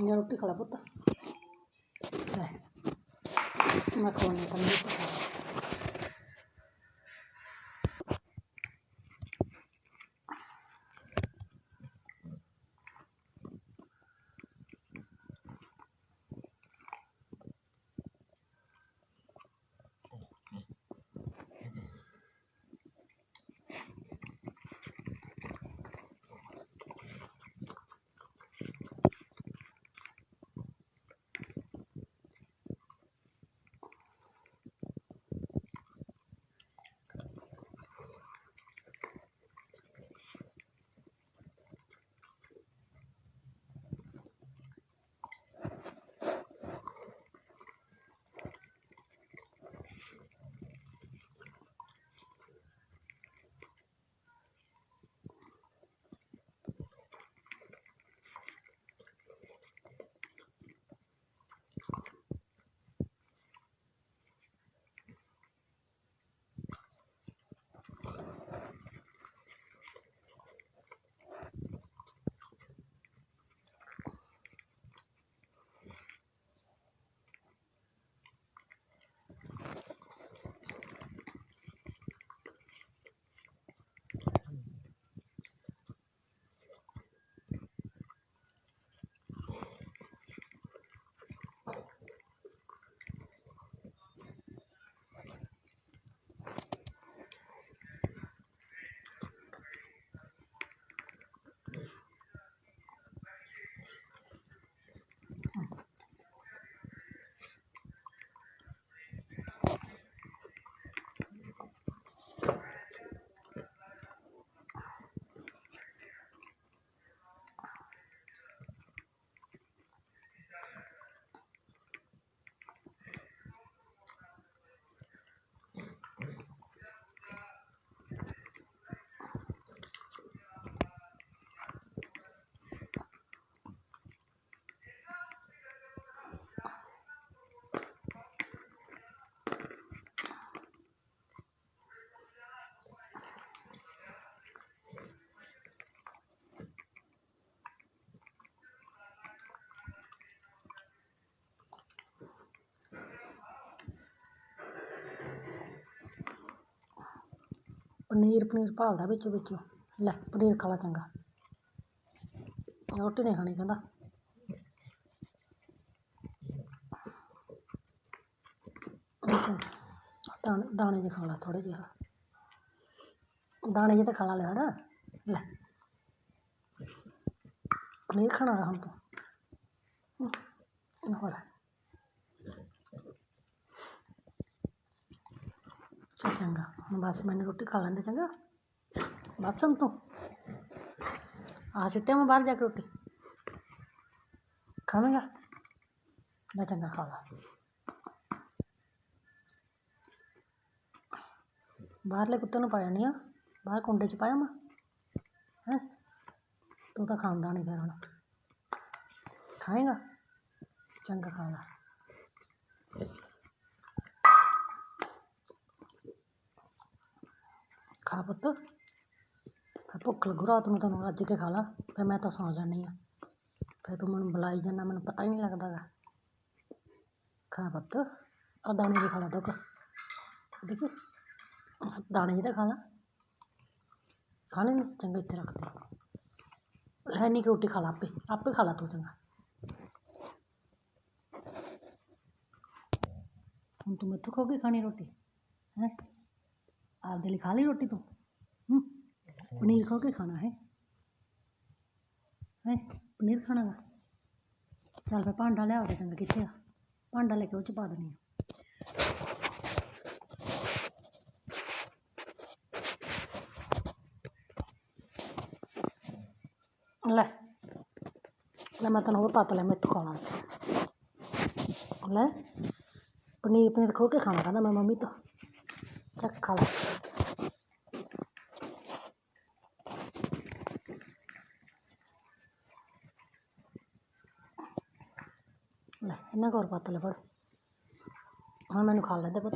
ਇਹ ਰੋਟੀ ਖਾ ਲਾ ਪੁੱਤ। ਮੈਂ ਖਾਣੀ ਪਨੀਰ ਪਨੀਰ ਪਨੀਰ ਭਾਲਦਾ ਵਿੱਚੋਂ ਵਿੱਚੋਂ। ਲੈ, ਪਨੀਰ ਖਾ ਲਾ ਚੰਗਾ। ਰੋਟੀ ਨਹੀਂ ਖਾਣੀ ਕਹਿੰਦਾ। ਦਾਣੇ ਦਾਣੇ ਜਿਹੇ ਖਾ ਲਾ ਥੋੜੇ ਜਿਹਾ ਦਾਣੇ ਜਿਹੇ ਤਾਂ ਖਾ ਲਾ ਲੈ ਹੜ ਲੈ। ਪਨੀਰ ਖਾਣਾ ਗਾ ਹੁਣ ਤੂੰ। ਹੋ ਲੈ ਚੰਗਾ। ਬਸ ਮੈਨੂੰ ਰੋਟੀ ਖਾ ਲੈਂਦੇ ਚੰਗਾ। ਬਸ ਹੁਣ ਤੂੰ। ਆ ਸਿੱਟਿਆ ਮੈਂ ਬਾਹਰ ਜਾ ਕੇ ਰੋਟੀ। ਖਾਵੇਂਗਾ? ਲੈ ਚੰਗਾ ਖਾ ਲਾ। ਬਾਹਰਲੇ ਕੁੱਤੇ ਨੂੰ ਪਾਇਆ ਨਹੀਂ ਆ ਬਾਹਰ ਕੁੰਡੇ 'ਚ ਪਾਇਆ ਮੈਂ। ਹੈ? ਤੂੰ ਤਾਂ ਖਾਂਦਾ ਨਹੀਂ ਫਿਰ ਹੁਣ। ਖਾਏਗਾ? ਚੰਗਾ ਖਾ ਲਾ। ਖਾ ਪੁੱਤ। ਫਿਰ ਭੁੱਖ ਲੱਗੂ, ਰਾਤ ਨੂੰ ਤੈਨੂੰ ਰੱਜ ਕੇ ਖਾ ਲਾ, ਫਿਰ ਮੈਂ ਤਾਂ ਸੌਂ ਜਾਂਦੀ ਹਾਂ। ਫਿਰ ਤੂੰ ਮੈਨੂੰ ਬੁਲਾਈ ਜਾਂਦਾ, ਮੈਨੂੰ ਪਤਾ ਹੀ ਨਹੀਂ ਲੱਗਦਾ ਗਾ। ਖਾ ਪੁੱਤ ਆ ਦਾਣੇ ਜਿਹੇ ਖਾ ਲਾ ਦੁੱਖ। ਦੇਖੀ, ਦਾਣੇ ਜਿਹੇ ਖਾ ਲਾ। ਖਾ ਲੈਣੀ ਚੰਗਾ ਇੱਥੇ ਰੱਖ ਦੇ। ਹੈ ਨਹੀਂ ਰੋਟੀ ਖਾ ਲਾ ਆਪੇ ਆਪੇ ਖਾ ਲਾ ਤੂੰ ਚੰਗਾ। ਹੁਣ ਤੂੰ ਮੈਥੋਂ ਖੋ ਖਾਣੀ ਰੋਟੀ, ਹੈ? ਆਪਦੇ ਲਈ ਖਾ ਲਈ ਰੋਟੀ ਤੂੰ? ਹੂੰ? ਪਨੀਰ ਖਾ ਕੇ ਖਾਣਾ ਹੈ। ਹੈ? ਪਨੀਰ ਖਾਣਾ ਗਾ ਚੱਲ ਫਿਰ ਭਾਂਡਾ ਲਿਆ ਦੇ ਚੰਗਾ ਕਿੱਥੇ ਆ? ਭਾਂਡਾ ਲੈ ਕੇ ਉਹ ਚ ਪਾ ਦੇਣੀ ਲੈ। ਲੈ ਮੈਂ ਤੈਨੂੰ ਹੋਰ ਪਤ ਲੈ ਮੈਥੋਂ ਖਾਣਾ। ਲੈ। ਪਨੀਰ ਪਨੀਰ ਖੋ ਕੇ ਖਾਣਾ ਕਹਿੰਦਾ ਮੈਂ ਮੰਮੀ ਤੋਂ। ਚੱਕ ਖਾ ਲੈ ਲੈ ਇਹਨਾਂ ਕੋਲ ਪੱਤ ਲੈ ਫੜ ਹੁਣ ਮੈਨੂੰ ਖਾ ਲੈਂਦੇ ਪੁੱਤ